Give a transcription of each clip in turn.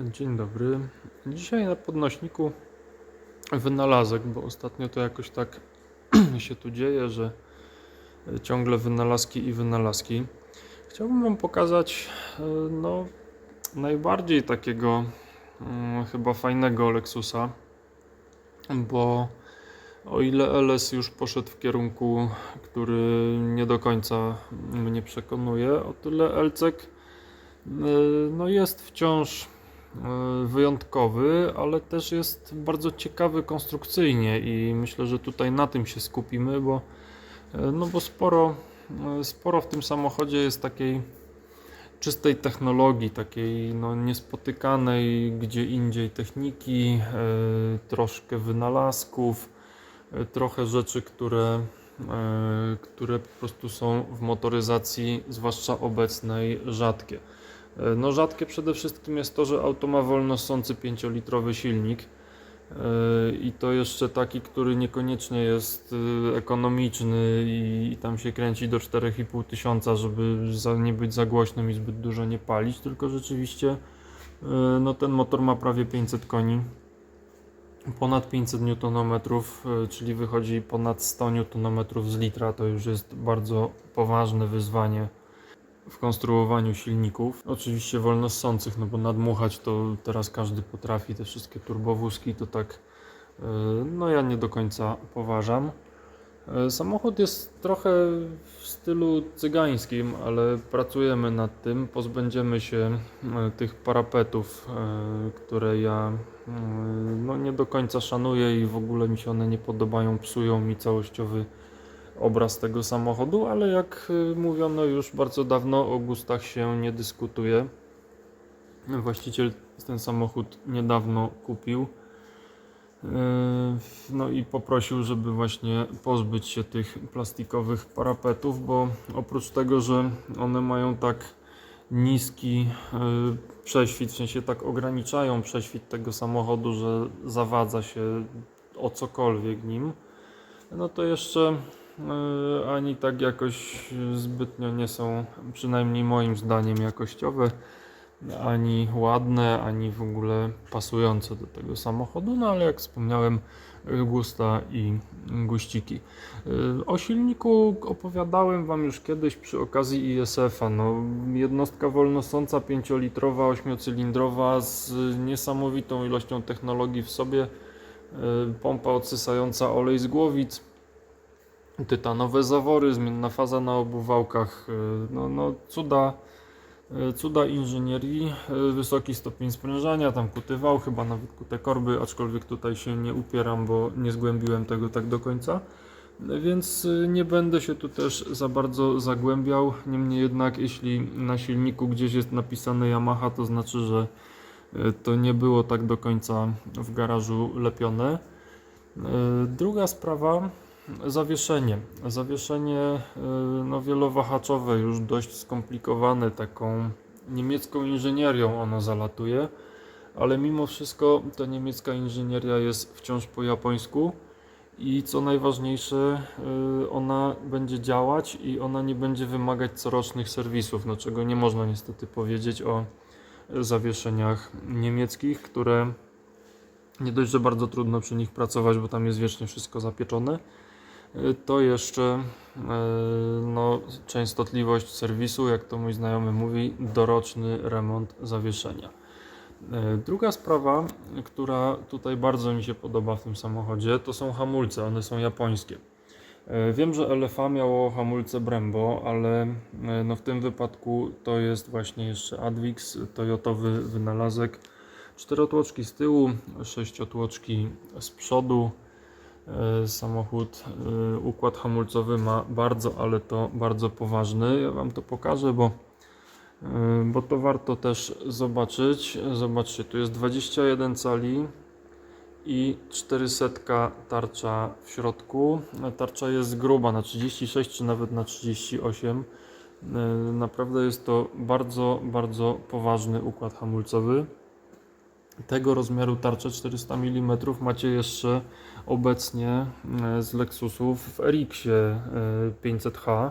Dzień dobry. Dzisiaj na podnośniku wynalazek, bo ostatnio to jakoś tak się tu dzieje, że ciągle wynalazki i wynalazki. Chciałbym Wam pokazać e, no, najbardziej takiego mm, chyba fajnego Lexusa, bo o ile LS już poszedł w kierunku, który nie do końca mnie przekonuje, o tyle Elcek e, no jest wciąż wyjątkowy, ale też jest bardzo ciekawy konstrukcyjnie i myślę, że tutaj na tym się skupimy, bo e, no bo sporo, e, sporo w tym samochodzie jest takiej czystej technologii, takiej no, niespotykanej gdzie indziej techniki, e, troszkę wynalazków, e, trochę rzeczy, które, e, które po prostu są w motoryzacji, zwłaszcza obecnej, rzadkie. E, No rzadkie przede wszystkim jest to, że auto ma wolno ssący 5-litrowy silnik e, i to jeszcze taki, który niekoniecznie jest e, ekonomiczny i, tam się kręci do 4,5 tysiąca, żeby nie być za głośnym i zbyt dużo nie palić, tylko rzeczywiście no ten motor ma prawie 500 koni, ponad 500 Nm, czyli wychodzi ponad 100 Nm z litra, to już jest bardzo poważne wyzwanie w konstruowaniu silników. Oczywiście wolnossących, no bo nadmuchać to teraz każdy potrafi, te wszystkie turbowózki to tak, e, no ja nie do końca poważam. E, Samochód jest trochę w stylu cygańskim, ale pracujemy nad tym. Pozbędziemy się e, tych parapetów, które ja no, nie do końca szanuję i w ogóle mi się one nie podobają, psują mi całościowy obraz tego samochodu, ale jak y, mówiono już bardzo dawno o gustach się nie dyskutuje. Właściciel ten samochód niedawno kupił. Yy, No i poprosił, żeby właśnie pozbyć się tych plastikowych parapetów, bo oprócz tego, że one mają tak niski yy, prześwit, w sensie tak ograniczają prześwit tego samochodu, że zawadza się o cokolwiek nim, no to jeszcze ani tak jakoś zbytnio nie są, przynajmniej moim zdaniem, jakościowe, ani ładne, ani w ogóle pasujące do tego samochodu, no ale jak wspomniałem, gusta i guściki. Yy, O silniku opowiadałem Wam już kiedyś przy okazji ISF-a. No, jednostka wolnosąca 5-litrowa, 8-cylindrowa z niesamowitą ilością technologii w sobie. Yy, Pompa odsysająca olej z głowic, tytanowe zawory, zmienna faza na obu wałkach. Yy, No, no cuda, yy, cuda inżynierii, yy, wysoki stopień sprężania, tam kuty wał, chyba nawet kute korby, aczkolwiek tutaj się nie upieram, bo nie zgłębiłem tego tak do końca. Więc y, nie będę się tu też za bardzo zagłębiał. Niemniej jednak, jeśli na silniku gdzieś jest napisane Yamaha, to znaczy, że y, to nie było tak do końca w garażu lepione. Y, Druga sprawa, zawieszenie. Zawieszenie y, no, wielowahaczowe, już dość skomplikowane, taką niemiecką inżynierią ono zalatuje, ale mimo wszystko ta niemiecka inżynieria jest wciąż po japońsku. I co najważniejsze, y, ona będzie działać i ona nie będzie wymagać corocznych serwisów, no czego nie można niestety powiedzieć o zawieszeniach niemieckich, które nie dość, że bardzo trudno przy nich pracować, bo tam jest wiecznie wszystko zapieczone, to jeszcze y, no, częstotliwość serwisu, jak to mój znajomy mówi, doroczny remont zawieszenia. E, Druga sprawa, która tutaj bardzo mi się podoba w tym samochodzie, to są hamulce. One są japońskie. E, Wiem, że LFA miało hamulce Brembo, ale e, no w tym wypadku to jest właśnie jeszcze Advix, toyotowy wynalazek. Czterotłoczki z tyłu, sześciotłoczki z przodu. E, Samochód, e, układ hamulcowy ma bardzo, ale to bardzo poważny. Ja Wam to pokażę, bo Yy, bo to warto też zobaczyć. Zobaczcie, tu jest 21 cali i 400 tarcza w środku. Tarcza jest gruba na 36 czy nawet na 38. Yy, Naprawdę jest to bardzo, bardzo poważny układ hamulcowy. Tego rozmiaru tarczę 400 mm macie jeszcze obecnie yy, z Lexusów w RX-ie yy, 500H.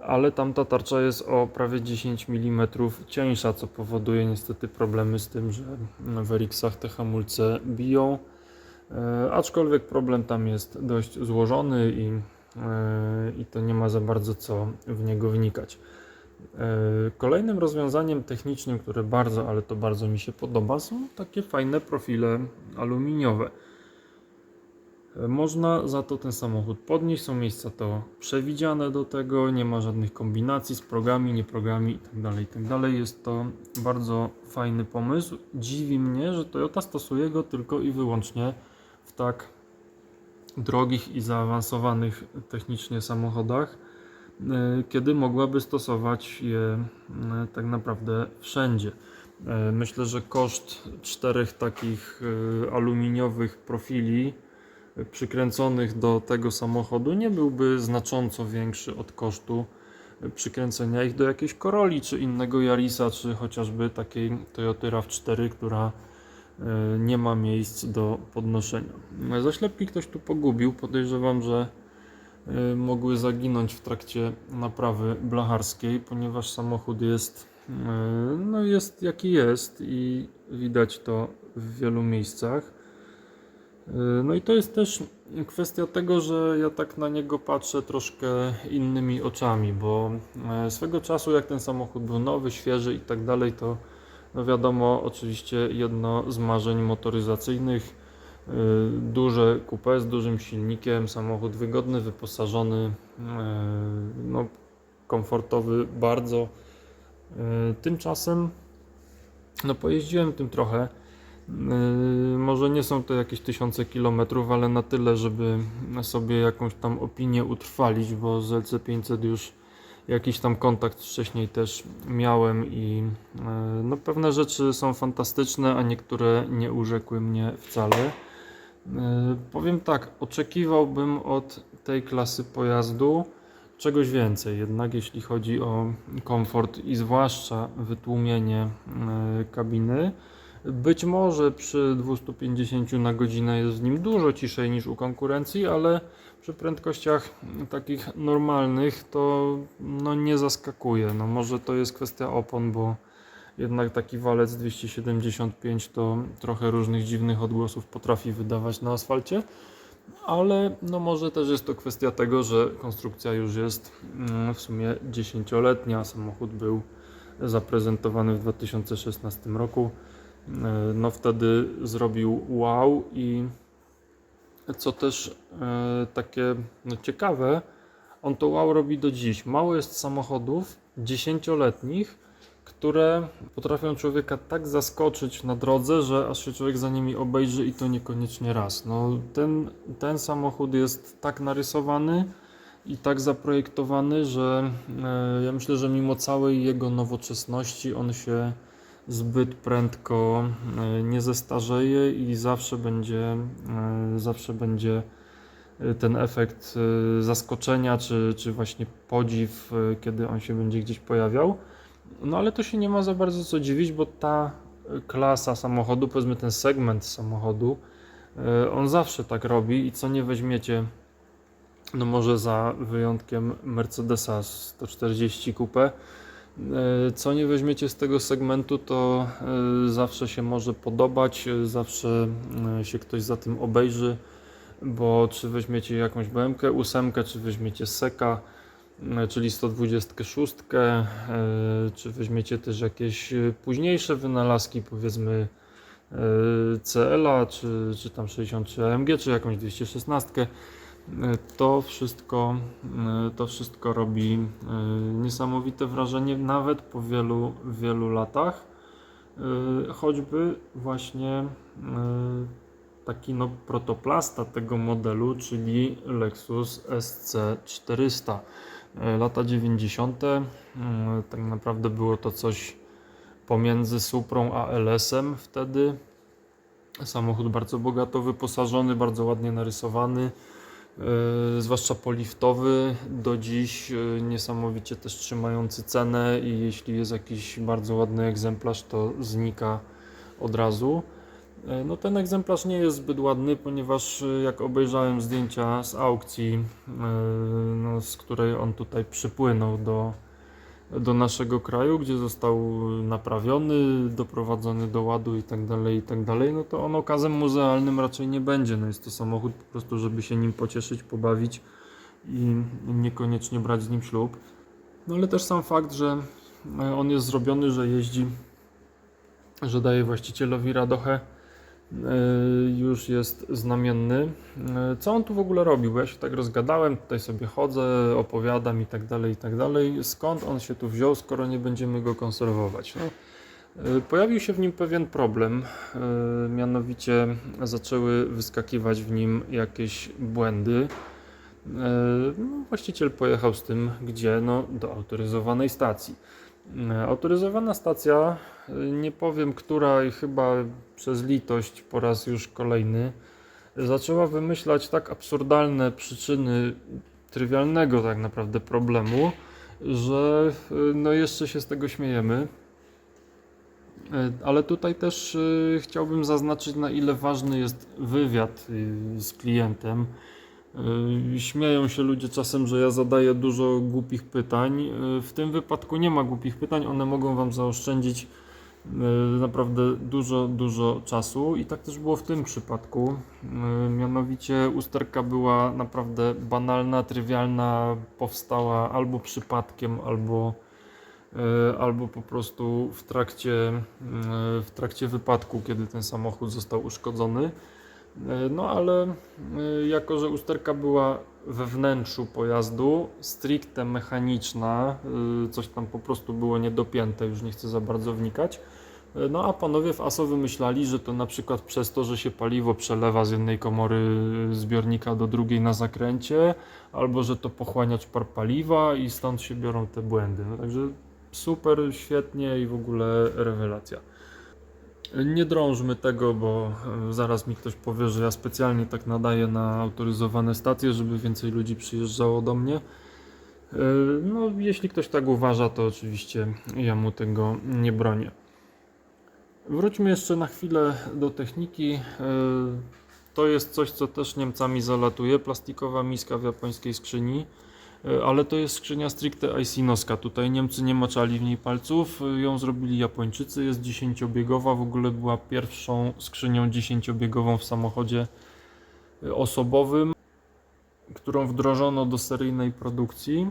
ale tamta tarcza jest o prawie 10 mm cieńsza, co powoduje niestety problemy z tym, że w Erixach te hamulce biją. E, aczkolwiek problem tam jest dość złożony i, e, i to nie ma za bardzo co w niego wnikać. E, Kolejnym rozwiązaniem technicznym, które bardzo, ale to bardzo mi się podoba, są takie fajne profile aluminiowe. Można za to ten samochód podnieść, są miejsca to przewidziane do tego, nie ma żadnych kombinacji z progami, nie progami itd. itd. Jest to bardzo fajny pomysł. Dziwi mnie, że Toyota stosuje go tylko i wyłącznie w tak drogich i zaawansowanych technicznie samochodach, e, kiedy mogłaby stosować je e, tak naprawdę wszędzie. E, Myślę, że koszt czterech takich aluminiowych profili przykręconych do tego samochodu nie byłby znacząco większy od kosztu przykręcenia ich do jakiejś Coroli, czy innego Yarisa, czy chociażby takiej Toyota RAV4, która e, nie ma miejsc do podnoszenia. E, Zaślepki ktoś tu pogubił. Podejrzewam, że e, mogły zaginąć w trakcie naprawy blacharskiej, ponieważ samochód jest, e, no jest jaki jest i widać to w wielu miejscach. E, No i to jest też kwestia tego, że ja tak na niego patrzę troszkę innymi oczami, bo e, swego czasu jak ten samochód był nowy, świeży i tak dalej, to no wiadomo, oczywiście jedno z marzeń motoryzacyjnych, e, duże coupé z dużym silnikiem, samochód wygodny, wyposażony, e, no komfortowy bardzo. E, Tymczasem no pojeździłem tym trochę. Yy, Może nie są to jakieś tysiące kilometrów, ale na tyle, żeby sobie jakąś tam opinię utrwalić, bo z LC500 już jakiś tam kontakt wcześniej też miałem i yy, no, pewne rzeczy są fantastyczne, a niektóre nie urzekły mnie wcale. Yy, Powiem tak, oczekiwałbym od tej klasy pojazdu czegoś więcej, jednak jeśli chodzi o komfort i zwłaszcza wytłumienie kabiny. Być może przy 250 na godzinę jest w nim dużo ciszej niż u konkurencji, ale przy prędkościach takich normalnych to no, nie zaskakuje. No, może to jest kwestia opon, bo jednak taki walec 275 to trochę różnych dziwnych odgłosów potrafi wydawać na asfalcie. Ale no może też jest to kwestia tego, że konstrukcja już jest mm, w sumie 10-letnia. Samochód był zaprezentowany w 2016 roku. E, no wtedy zrobił wow i co też e, takie no, ciekawe, on to wow robi do dziś. Mało jest samochodów dziesięcioletnich, które potrafią człowieka tak zaskoczyć na drodze, że aż się człowiek za nimi obejrzy i to niekoniecznie raz. No, ten, ten samochód jest tak narysowany i tak zaprojektowany, że e, ja myślę, że mimo całej jego nowoczesności on się zbyt prędko e, nie zestarzeje i zawsze będzie, e, zawsze będzie e, ten efekt zaskoczenia, czy, czy właśnie podziw, kiedy on się będzie gdzieś pojawiał. No ale to się nie ma za bardzo co dziwić, bo ta klasa samochodu, powiedzmy ten segment samochodu, on zawsze tak robi i co nie weźmiecie, no może za wyjątkiem Mercedesa 140 Coupe, Co nie weźmiecie z tego segmentu, to e, zawsze się może podobać, e, zawsze e, się ktoś za tym obejrzy, bo czy weźmiecie jakąś BMK 8, czy weźmiecie Seka, e, czyli 126, e, czy weźmiecie też jakieś e, późniejsze wynalazki, powiedzmy e, CLA, czy, czy tam 63 AMG, czy jakąś 216. To wszystko, e, to wszystko robi e, niesamowite wrażenie, nawet po wielu, wielu latach. E, Choćby właśnie taki no, protoplasta tego modelu, czyli Lexus SC400. E, Lata 90. e, Tak naprawdę było to coś pomiędzy Suprą a LS-em wtedy. Samochód bardzo bogato wyposażony, bardzo ładnie narysowany. Yy, zwłaszcza poliftowy, do dziś yy, niesamowicie też trzymający cenę i jeśli jest jakiś bardzo ładny egzemplarz, to znika od razu. E, No ten egzemplarz nie jest zbyt ładny, ponieważ e, jak obejrzałem zdjęcia z aukcji, e, no, z której on tutaj przypłynął do, do naszego kraju, gdzie został naprawiony, doprowadzony do ładu i tak dalej, i tak dalej, no to on okazem muzealnym raczej nie będzie. No jest to samochód po prostu, żeby się nim pocieszyć, pobawić i niekoniecznie brać z nim ślub. No ale też sam fakt, że e, on jest zrobiony, że jeździ, że daje właścicielowi radochę, już jest znamienny. E, Co on tu w ogóle robił? Bo ja się tak rozgadałem, tutaj sobie chodzę, opowiadam i tak dalej, i tak dalej. Skąd on się tu wziął, skoro nie będziemy go konserwować? No, e, pojawił się w nim pewien problem, mianowicie zaczęły wyskakiwać w nim jakieś błędy. No, właściciel pojechał z tym, gdzie? No, do autoryzowanej stacji. E, Autoryzowana stacja, e, nie powiem która i chyba przez litość po raz już kolejny, zaczęła wymyślać tak absurdalne przyczyny trywialnego tak naprawdę problemu, że e, no jeszcze się z tego śmiejemy. Ale tutaj też chciałbym zaznaczyć, na ile ważny jest wywiad z klientem. E, Śmieją się ludzie czasem, że ja zadaję dużo głupich pytań. E, W tym wypadku nie ma głupich pytań, one mogą Wam zaoszczędzić e, naprawdę dużo, dużo czasu i tak też było w tym przypadku. Mianowicie usterka była naprawdę banalna, trywialna, powstała albo przypadkiem, albo, albo po prostu w trakcie, w trakcie wypadku, kiedy ten samochód został uszkodzony. E, No ale e, jako, że usterka była we wnętrzu pojazdu, stricte mechaniczna, e, coś tam po prostu było niedopięte, już nie chcę za bardzo wnikać. No a panowie w ASO wymyślali, że to na przykład przez to, że się paliwo przelewa z jednej komory zbiornika do drugiej na zakręcie, albo że to pochłaniacz par paliwa i stąd się biorą te błędy. No, także super, świetnie i w ogóle rewelacja. Nie drążmy tego, bo e, zaraz mi ktoś powie, że ja specjalnie tak nadaję na autoryzowane stacje, żeby więcej ludzi przyjeżdżało do mnie. E, No, jeśli ktoś tak uważa, to oczywiście ja mu tego nie bronię. Wróćmy jeszcze na chwilę do techniki. E, To jest coś, co też Niemcami zalatuje. Plastikowa miska w japońskiej skrzyni. E, Ale to jest skrzynia stricte Aisinoska. Tutaj Niemcy nie maczali w niej palców, e, ją zrobili Japończycy. Jest dziesięciobiegowa, w ogóle była pierwszą skrzynią dziesięciobiegową w samochodzie e, osobowym, którą wdrożono do seryjnej produkcji.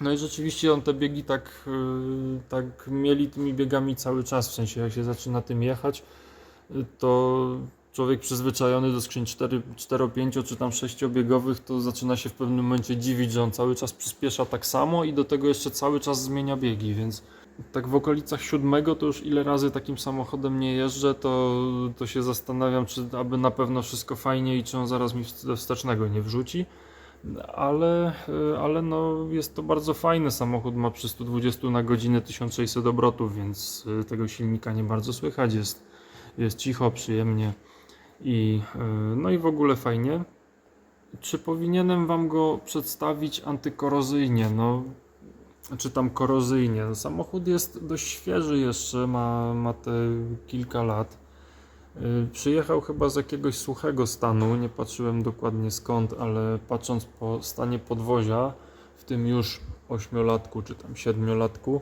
No i rzeczywiście on te biegi tak, tak mieli tymi biegami cały czas, w sensie jak się zaczyna tym jechać, to człowiek przyzwyczajony do skrzyń 4, 4 5 czy tam 6-biegowych, to zaczyna się w pewnym momencie dziwić, że on cały czas przyspiesza tak samo i do tego jeszcze cały czas zmienia biegi, więc tak w okolicach siódmego to już ile razy takim samochodem nie jeżdżę, to, to się zastanawiam, czy aby na pewno wszystko fajnie i czy on zaraz mi wst- wstecznego nie wrzuci. Ale, e, ale no jest to bardzo fajny samochód, ma przy 120 na godzinę 1600 obrotów, więc e, tego silnika nie bardzo słychać, jest, jest cicho, przyjemnie i, e, no i w ogóle fajnie. Czy powinienem Wam go przedstawić antykorozyjnie? No, czy tam korozyjnie? No, samochód jest dość świeży jeszcze, ma, ma te kilka lat. Y, Przyjechał chyba z jakiegoś suchego stanu, nie patrzyłem dokładnie skąd, ale patrząc po stanie podwozia, w tym już ośmiolatku czy tam siedmiolatku,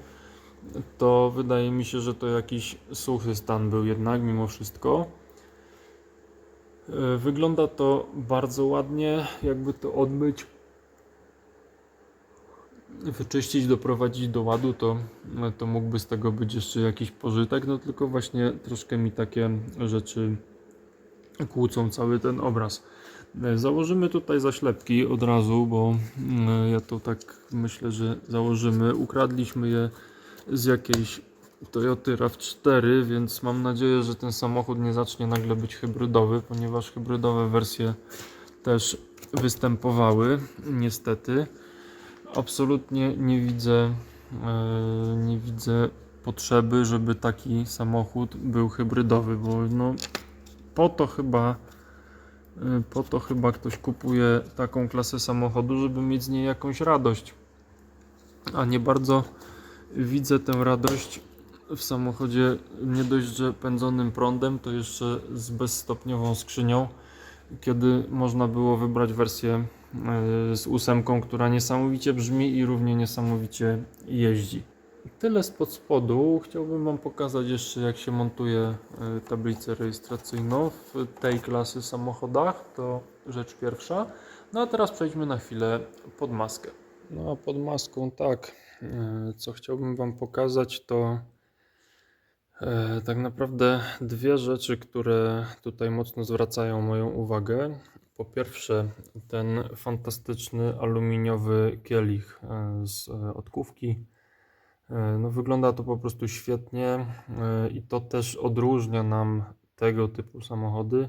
to wydaje mi się, że to jakiś suchy stan był jednak mimo wszystko. Y, Wygląda to bardzo ładnie, jakby to odmyć, wyczyścić, doprowadzić do ładu, to, to mógłby z tego być jeszcze jakiś pożytek, no tylko właśnie troszkę mi takie rzeczy kłócą cały ten obraz. E, Założymy tutaj zaślepki od razu, bo mm, ja to tak myślę, że założymy. Ukradliśmy je z jakiejś Toyoty RAV4, więc mam nadzieję, że ten samochód nie zacznie nagle być hybrydowy, ponieważ hybrydowe wersje też występowały, niestety. Absolutnie nie widzę, e, nie widzę potrzeby, żeby taki samochód był hybrydowy, bo no, po to chyba e, po to chyba ktoś kupuje taką klasę samochodu, żeby mieć z niej jakąś radość. A nie bardzo widzę tę radość w samochodzie nie dość, że pędzonym prądem, to jeszcze z bezstopniową skrzynią, kiedy można było wybrać wersję e, z ósemką, która niesamowicie brzmi i równie niesamowicie jeździ. Tyle spod spodu. Chciałbym Wam pokazać jeszcze jak się montuje e, tablicę rejestracyjną w tej klasy samochodach. To rzecz pierwsza. No a teraz przejdźmy na chwilę pod maskę. No a pod maską tak, e, co chciałbym Wam pokazać to tak naprawdę dwie rzeczy, które tutaj mocno zwracają moją uwagę. Po pierwsze ten fantastyczny aluminiowy kielich e, z e, odkówki. E, No, wygląda to po prostu świetnie e, i to też odróżnia nam tego typu samochody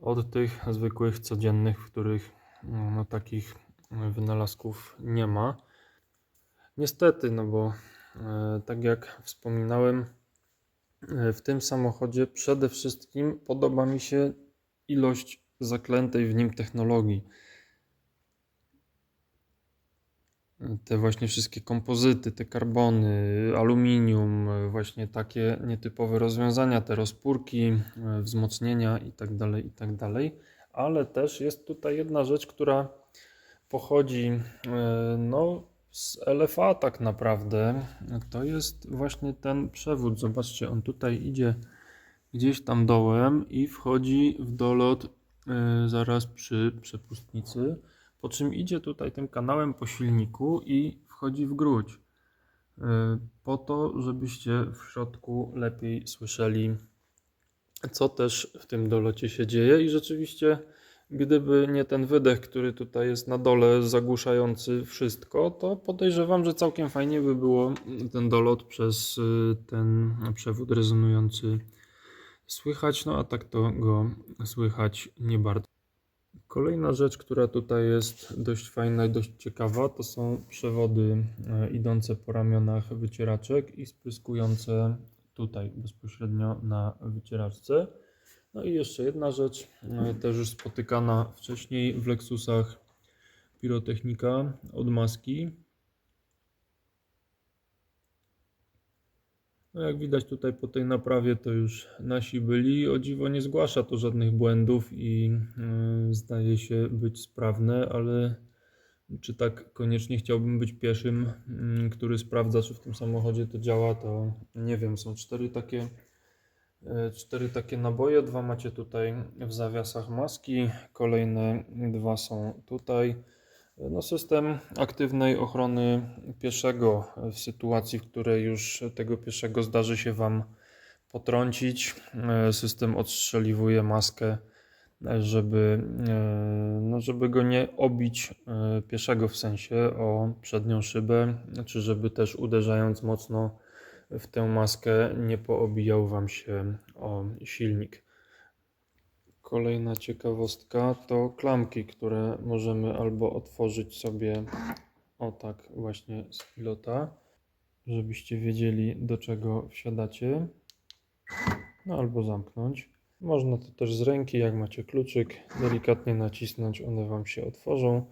od tych zwykłych, codziennych, w których mm, no, takich e, wynalazków nie ma. Niestety, no bo e, tak jak wspominałem, e, w tym samochodzie przede wszystkim podoba mi się ilość zaklętej w nim technologii. te właśnie wszystkie kompozyty, te karbony, aluminium, e, właśnie takie nietypowe rozwiązania, te rozpórki, e, wzmocnienia itd., itd. Ale też jest tutaj jedna rzecz, która pochodzi e, no, z LFA tak naprawdę. To jest właśnie ten przewód. Zobaczcie, on tutaj idzie gdzieś tam dołem i wchodzi w dolot e, zaraz przy przepustnicy po czym idzie tutaj tym kanałem po silniku i wchodzi w gruć. Yy, Po to, żebyście w środku lepiej słyszeli, co też w tym dolocie się dzieje. I rzeczywiście, gdyby nie ten wydech, który tutaj jest na dole, zagłuszający wszystko, to podejrzewam, że całkiem fajnie by było ten dolot przez yy, ten przewód rezonujący słychać. No a tak to go słychać nie bardzo. Kolejna rzecz, która tutaj jest dość fajna i dość ciekawa, to są przewody e, idące po ramionach wycieraczek i spryskujące tutaj bezpośrednio na wycieraczce. No i jeszcze jedna rzecz, e, też już spotykana wcześniej w Lexusach pirotechnika od maski. No jak widać tutaj po tej naprawie to już nasi byli. O dziwo nie zgłasza to żadnych błędów i y, zdaje się być sprawne, ale czy tak koniecznie chciałbym być pieszym, mm, który sprawdza, czy w tym samochodzie to działa, to nie wiem. Są cztery takie, cztery takie naboje. Dwa macie tutaj w zawiasach maski, kolejne dwa są tutaj. No, system aktywnej ochrony pieszego w sytuacji, w której już tego pieszego zdarzy się Wam potrącić. e, System odstrzeliwuje maskę, e, żeby, e, no, żeby go nie obić e, pieszego w sensie o przednią szybę, czy żeby też uderzając mocno w tę maskę nie poobijał Wam się o silnik. Kolejna ciekawostka to klamki, które możemy albo otworzyć sobie o tak właśnie z pilota, żebyście wiedzieli do czego wsiadacie. No albo zamknąć. Można to też z ręki, jak macie kluczyk, delikatnie nacisnąć, one Wam się otworzą.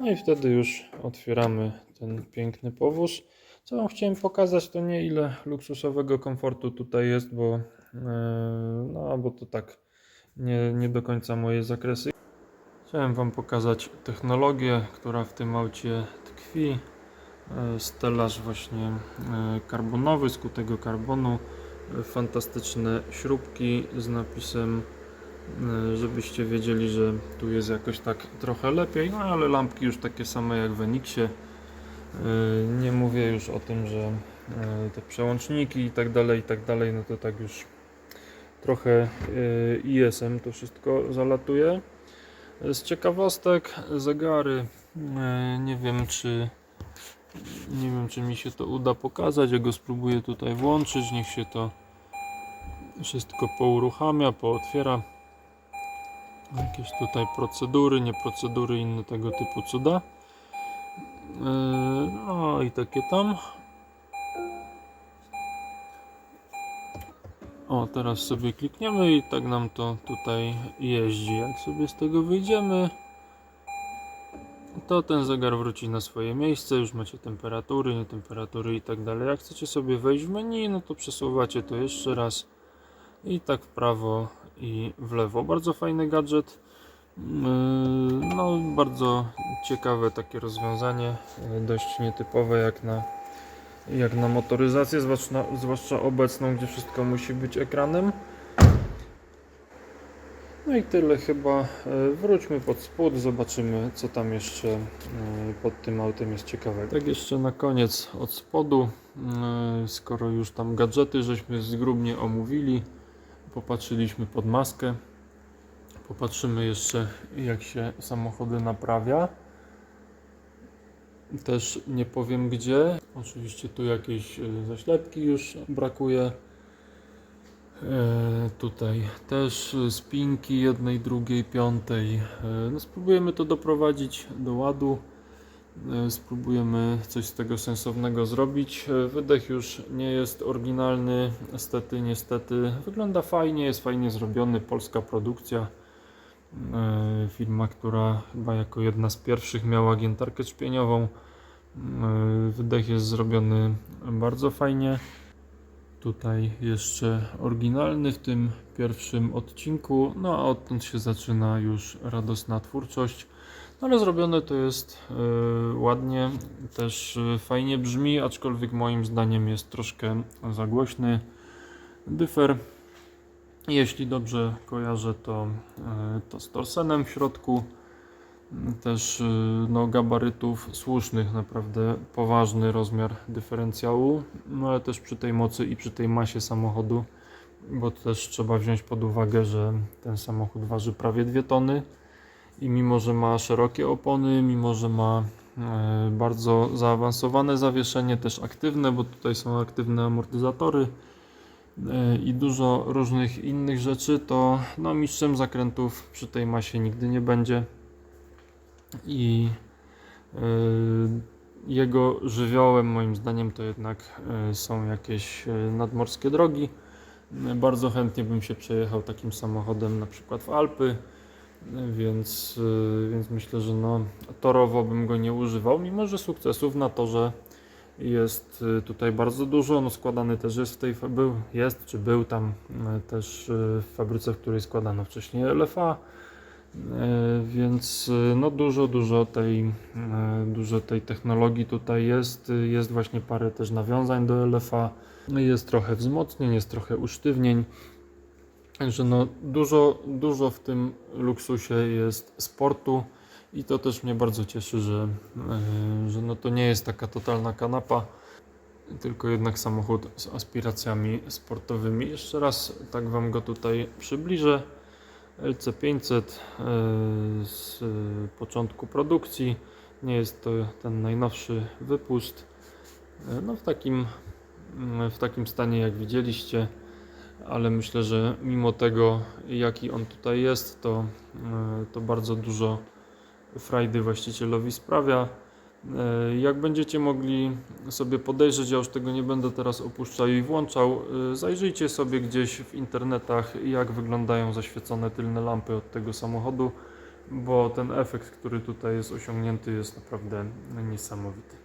No i wtedy już otwieramy ten piękny powóz. Co Wam chciałem pokazać, to nie ile luksusowego komfortu tutaj jest, bo, e, no, bo to tak nie, nie do końca moje zakresy. Chciałem Wam pokazać technologię, która w tym aucie tkwi. E, Stelaż właśnie e, karbonowy, z kutego karbonu. Fantastyczne śrubki z napisem, żebyście wiedzieli, że tu jest jakoś tak trochę lepiej. No ale lampki już takie same jak w Enixie. E, Nie mówię już o tym, że e, te przełączniki i tak dalej, i tak dalej, no to tak już trochę y, ISM to wszystko zalatuje. Z ciekawostek zegary. Nie wiem czy nie wiem czy mi się to uda pokazać. Ja go spróbuję tutaj włączyć. Niech się to wszystko pouruchamia, pootwiera. Jakieś tutaj procedury, nie procedury, inne tego typu cuda. Y, No i takie tam. O, teraz sobie klikniemy i tak nam to tutaj jeździ. Jak sobie z tego wyjdziemy, to ten zegar wróci na swoje miejsce, już macie temperatury, nie temperatury i tak dalej. Jak chcecie sobie wejść w menu, no to przesuwacie to jeszcze raz i tak w prawo i w lewo. Bardzo fajny gadżet. Yy, No, bardzo ciekawe takie rozwiązanie, yy, dość nietypowe jak na, jak na motoryzację, zwłaszcza, zwłaszcza obecną, gdzie wszystko musi być ekranem. No i tyle chyba. E, Wróćmy pod spód, zobaczymy co tam jeszcze pod tym autem jest ciekawego. Tak jeszcze na koniec od spodu, skoro już tam gadżety żeśmy zgrubnie omówili, popatrzyliśmy pod maskę. Popatrzymy jeszcze jak się samochody naprawia. Też nie powiem gdzie. Oczywiście tu jakieś e, zaślepki już brakuje. E, tutaj też spinki jednej, drugiej, piątej. E, no spróbujemy to doprowadzić do ładu. Spróbujemy coś z tego sensownego zrobić. Wydech już nie jest oryginalny, niestety, niestety. Wygląda fajnie, jest fajnie zrobiony, polska produkcja. E, firma, która chyba jako jedna z pierwszych miała giętarkę szpieniową. E, Wydech jest zrobiony bardzo fajnie. Tutaj jeszcze oryginalny w tym pierwszym odcinku, no a odtąd się zaczyna już radosna twórczość. No ale zrobione to jest e, ładnie, też fajnie brzmi, aczkolwiek moim zdaniem jest troszkę za głośny. Dyfer, jeśli dobrze kojarzę, to, e, to z torsenem w środku. Też y, no, gabarytów słusznych, naprawdę poważny rozmiar dyferencjału, no ale też przy tej mocy i przy tej masie samochodu, bo też trzeba wziąć pod uwagę, że ten samochód waży prawie 2 tony i mimo, że ma szerokie opony, mimo, że ma e, bardzo zaawansowane zawieszenie, też aktywne, bo tutaj są aktywne amortyzatory e, i dużo różnych innych rzeczy, to no, mistrzem zakrętów przy tej masie nigdy nie będzie i y, jego żywiołem moim zdaniem to jednak y, są jakieś y, nadmorskie drogi. Y, Bardzo chętnie bym się przejechał takim samochodem na przykład w Alpy, y, więc, y, więc myślę, że no, torowo bym go nie używał, mimo że sukcesów na torze jest y, tutaj bardzo dużo. No, składany też jest w tej, był, jest czy był tam y, też y, w fabryce, w której składano wcześniej LFA. Więc no dużo, dużo tej, dużo tej technologii tutaj jest. Jest właśnie parę też nawiązań do LFA. No Jest trochę wzmocnień, jest trochę usztywnień. Także no dużo, dużo w tym luksusie jest sportu i to też mnie bardzo cieszy, że, e, że no to nie jest taka totalna kanapa, tylko jednak samochód z aspiracjami sportowymi. Jeszcze raz tak Wam go tutaj przybliżę. LC500 e, z początku produkcji. Nie jest to ten najnowszy wypust. E, No w takim, mm, w takim stanie jak widzieliście, ale myślę, że mimo tego jaki on tutaj jest, to, to bardzo dużo frajdy właścicielowi sprawia. E, Jak będziecie mogli sobie podejrzeć, ja już tego nie będę teraz opuszczał i włączał, e, zajrzyjcie sobie gdzieś w internetach, jak wyglądają zaświecone tylne lampy od tego samochodu, bo ten efekt, który tutaj jest osiągnięty, jest naprawdę niesamowity.